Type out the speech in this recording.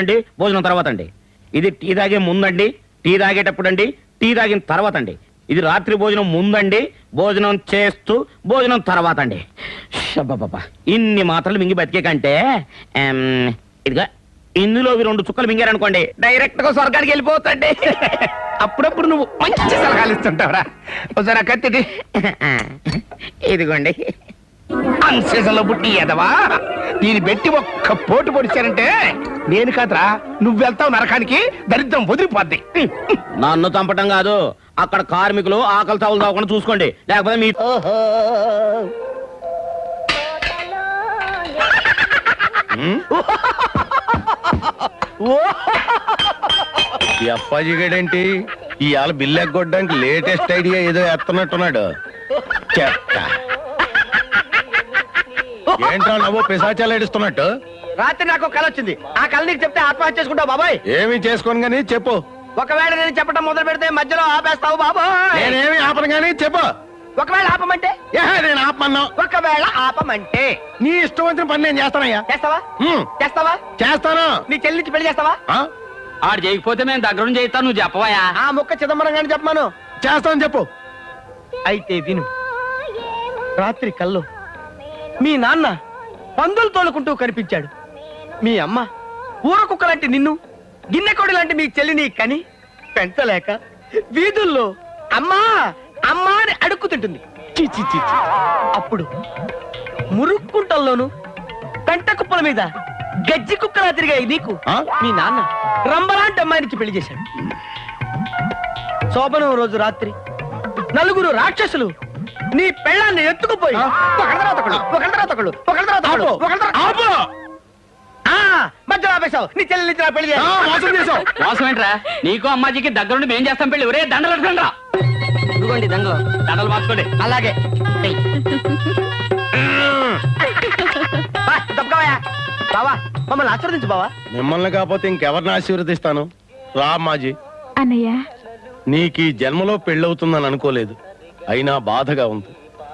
అండి భోజనం తర్వాత అండి ఇది టీ తాగే ముందండి టీ తాగేటప్పుడు అండి టీ తాగిన తర్వాత అండి ఇది రాత్రి భోజనం ముందండి భోజనం చేస్తూ భోజనం తర్వాత అండి షబ్బబ్బబ్బా. ఇన్ని మాత్రలు మింగి బతికే కంటే ఇదిగా ఇందులో రెండు చుక్కలు మింగారనుకోండి డైరెక్ట్గా స్వర్గానికి వెళ్ళిపోతండి. అప్పుడప్పుడు నువ్వు మంచి సలహాలు ఇస్తుంటావురా. ఒకసారి కత్తిది. ఇదిగోండి. అన్సీజన్లో పుట్టి ఎదవా? దీన్ని పెట్టి ఒక్క పోటు పొడిచారంటే నేను కాదురా నువ్వు వెళ్తావు నరకానికి దరిద్రం వదిలిపోద్ది. నన్ను చంపటం కాదు అక్కడ కార్మికులు ఆకలి తావులు తాగకుండా చూసుకోండి లేకపోతే మీ ఈ అప్పాజిగాడేంటి ఇవాళ బిల్లు ఎగ్గొట్టడానికి లేటెస్ట్ ఐడియా ఏదో ఎత్తనట్టున్నాడు. చెత్త. ఏంట్రా నవ్వు? పిశాచాలు ఏడుస్తున్నట్టు? రాత్రి నాకు కళ వచ్చింది. ఆ కళ నీకు చెప్తే ఆత్మహత్య చేసుకుంటావు బాబాయ్. ఏమి చేసుకోను గానీ చెప్పు. ఒకవేళ నేను చెప్పడం మొదలు పెడితే మధ్యలో ఆపేస్తావు బాబాయ్. నేనేమి ఆపను గానీ చెప్పు. ఒకవేళ ఆపమంటే? ఏహే, నేను ఆపమన్నా. ఒకవేళ ఆపమంటే? నీ ఇష్టం వచ్చిన పని నేను చేస్తానయ్యా. చేస్తావా? హ్మ్, చేస్తావా? చేస్తాను. నీ చెల్లించి పెళ్ళి చేస్తావా? ఆ? ఆడు చేయకపోతే మేము దగ్గర నుంచి చేస్తాను నువ్వు చెప్పవయా ఆ ముక్క చిదంబరం గాని చెప్పమాను. చేస్తాను చెప్పు. అయితే విను. రాత్రి కల్లో మీ నాన్న పందులు తోలుకుంటూ కనిపించాడు మీ అమ్మ ఊర కుక్క లాంటి నిన్ను గిన్నె కొడి లాంటి మీ చెల్లిని కని పెంచలేక వీధుల్లో అమ్మా అమ్మా అని అడుక్కుతుంటుంది చీ, చీ, చీ, చీ. అప్పుడు మురుక్కుంటల్లోను పెంట కుప్పల మీద గజ్జి కుక్కలా తిరిగాయి నీకు? మీ నాన్న రంబలాంటి అమ్మాయినికి పెళ్ళి చేశాడు శోభనం రోజు రాత్రి నలుగురు రాక్షసులు నీ పెళ్ళాన్ని ఎత్తుకుపోయి. ఒకళ్ళ తర్వాత ఒకళ్ళు, ఒకళ్ళ తర్వాత ఒకళ్ళు, ఒకళ్ళ తర్వాత ఒకళ్ళు, ఒకళ్ళ తర్వాత- ఆపు! ఆ, మధ్యలో ఆపేశావు. నీ చెల్లి నుంచి నా పెళ్ళి ఆ, చేయాలి. మోసం చేసావు మోసం ఏంట్రా? నీకు అమ్మాజీకి దగ్గరుండి మేం చేస్తాం పెళ్ళి. ఒరే దండలు అడగండ్రా ఇదిగోండి దండలు. దండలు మార్చుకోండి. అలాగే. ఏయ్. బా, తప్పుకోవయ్యా. బావా మమ్మల్ని ఆశీర్వదించు బావా. మిమ్మల్ని కాకపోతే ఇంకెవరిని ఆశీర్వదిస్తాను? రా మాజీ అన్నయ్య. నీకు ఈ జన్మలో పెళ్ళవుతుందని అనుకోలేదు. అయినా బాధగా ఉంది.